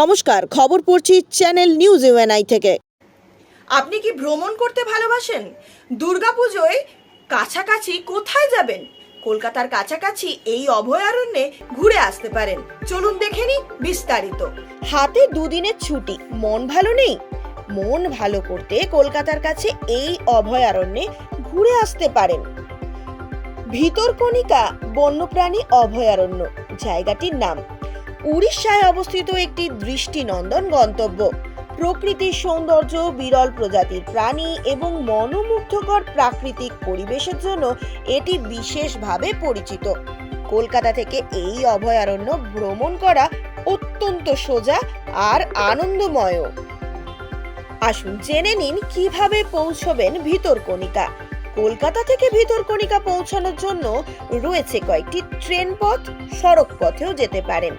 নমস্কার, খবর পড়ছি চ্যানেল নিউজ ইউএনআই থেকে। আপনি কি ভ্রমণ করতে ভালোবাসেন? দুর্গাপুজোয় কাছাকাছি কোথায় যাবেন? কলকাতার কাছাকাছি এই অভয়ারণ্যে ঘুরে আসতে পারেন। চলুন দেখে নিই বিস্তারিত। হাতে দুদিনের ছুটি, মন ভালো নেই? মন ভালো করতে কলকাতার কাছে এই অভয়ারণ্যে ঘুরে আসতে পারেন। ভিতরকণিকা বন্যপ্রাণী অভয়ারণ্য, জায়গাটির নাম। উড়িষ্যায় অবস্থিত একটি দৃষ্টিনন্দন গন্তব্য। প্রকৃতির সৌন্দর্য, বিরল প্রজাতির প্রাণী এবং মনোমুগ্ধকর প্রাকৃতিক পরিবেশের জন্য এটি বিশেষভাবে পরিচিত। কলকাতা থেকে এই অভয়ারণ্য ভ্রমণ করা অত্যন্ত সোজা আর আনন্দময়। আসুন জেনে নিন কীভাবে পৌঁছবেন ভিতরকণিকা। কলকাতা থেকে ভিতরকণিকা পৌঁছানোর জন্য রয়েছে কয়েকটি ট্রেন পথ সড়ক পথেও যেতে পারেন।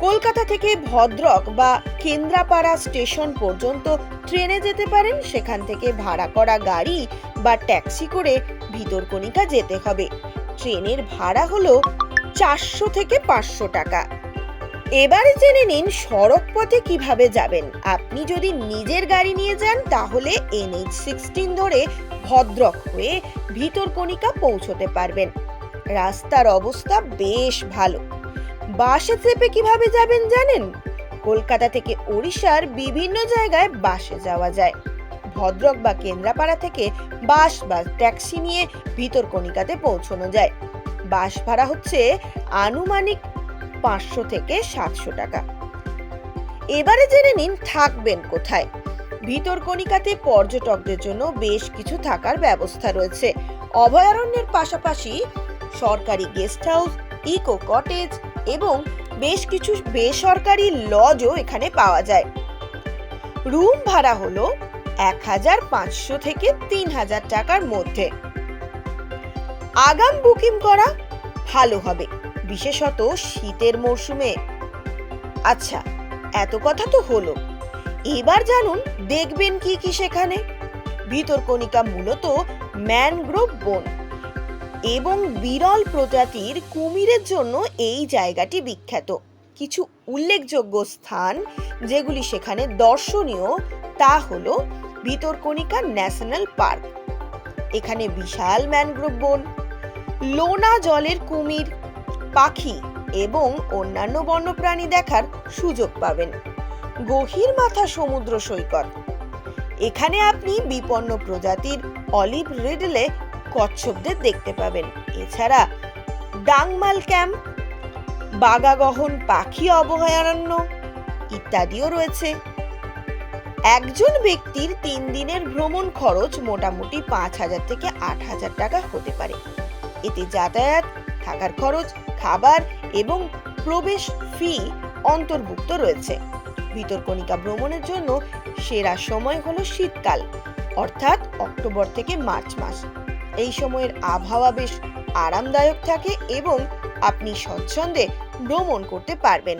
কলকাতা থেকে ভদ্রক বা কেন্দ্রাপাড়া স্টেশন পর্যন্ত ট্রেনে যেতে পারেন, সেখান থেকে ভাড়া করা গাড়ি বা ট্যাক্সি করে ভিতরকণিকা যেতে হবে। ট্রেনের ভাড়া হলো চারশো থেকে পাঁচশো টাকা। এবারে জেনে নিন সড়ক পথে কীভাবে যাবেন। আপনি যদি নিজের গাড়ি নিয়ে যান, তাহলে এনএইচ সিক্সটিন ধরে ভদ্রক হয়ে ভিতরকণিকা পৌঁছতে পারবেন। রাস্তার অবস্থা বেশ ভালো। বাসে চেপে কীভাবে যাবেন জানেন? কলকাতা থেকে ওড়িশার বিভিন্ন জায়গায় বাসে যাওয়া যায়। ভদ্রক বা কেন্দ্রাপাড়া থেকে বাস বা ট্যাক্সি নিয়ে ভিতরকণিকাতে পৌঁছানো যায়। বাস ভাড়া হচ্ছে আনুমানিক পাঁচশো থেকে সাতশো টাকা। এবারে জেনে নিন থাকবেন কোথায়। ভিতরকণিকাতে পর্যটকদের জন্য বেশ কিছু থাকার ব্যবস্থা রয়েছে। অভয়ারণ্যের পাশাপাশি সরকারি গেস্ট হাউস, ইকো কটেজ এবং বেশ কিছু বেসরকারি লজও এখানে পাওয়া যায়। রুম ভাড়া হলো এক হাজার পাঁচশো থেকে তিন হাজার টাকার মধ্যে। আগাম বুকিং করা ভালো হবে, বিশেষত শীতের মরশুমে। আচ্ছা এত কথা তো হলো। এবার জানুন, দেখবেন কি কি সেখানে? ভিতরকণিকা মূলত ম্যানগ্রোভ বন। এবং বিরল প্রজাতির কুমিরের জন্য এই জায়গাটি বিখ্যাত। কিছু উল্লেখযোগ্য স্থান যেগুলি সেখানে দর্শনীয়, তা হল ভিতরকণিকা ন্যাশনাল পার্ক। এখানে বিশাল ম্যানগ্রোভ বন, লোনা জলের কুমির, পাখি এবং অন্যান্য বন্যপ্রাণী দেখার সুযোগ পাবেন। গহির মাথা সমুদ্র সৈকত। এখানে আপনি বিপন্ন প্রজাতির অলিভ রিডলে কচ্ছপদের দেখতে পাবেন। এছাড়া ডাংমাল ক্যাম্প, বাগাগহন পাখি অভয়ারণ্য ইত্যাদিও রয়েছে। একজন ব্যক্তির তিন দিনের ভ্রমণ খরচ মোটামুটি পাঁচ হাজার থেকে আট হাজার টাকা হতে পারে। এতে যাতায়াত, থাকার খরচ, খাবার এবং প্রবেশ ফি অন্তর্ভুক্ত রয়েছে। ভিতরকণিকা ভ্রমণের জন্য সেরা সময় হলো শীতকাল, অর্থাৎ অক্টোবর থেকে মার্চ মাস। এই সময়ের আবহাওয়া বেশ আরামদায়ক থাকে এবং আপনি স্বচ্ছন্দে ভ্রমণ করতে পারবেন।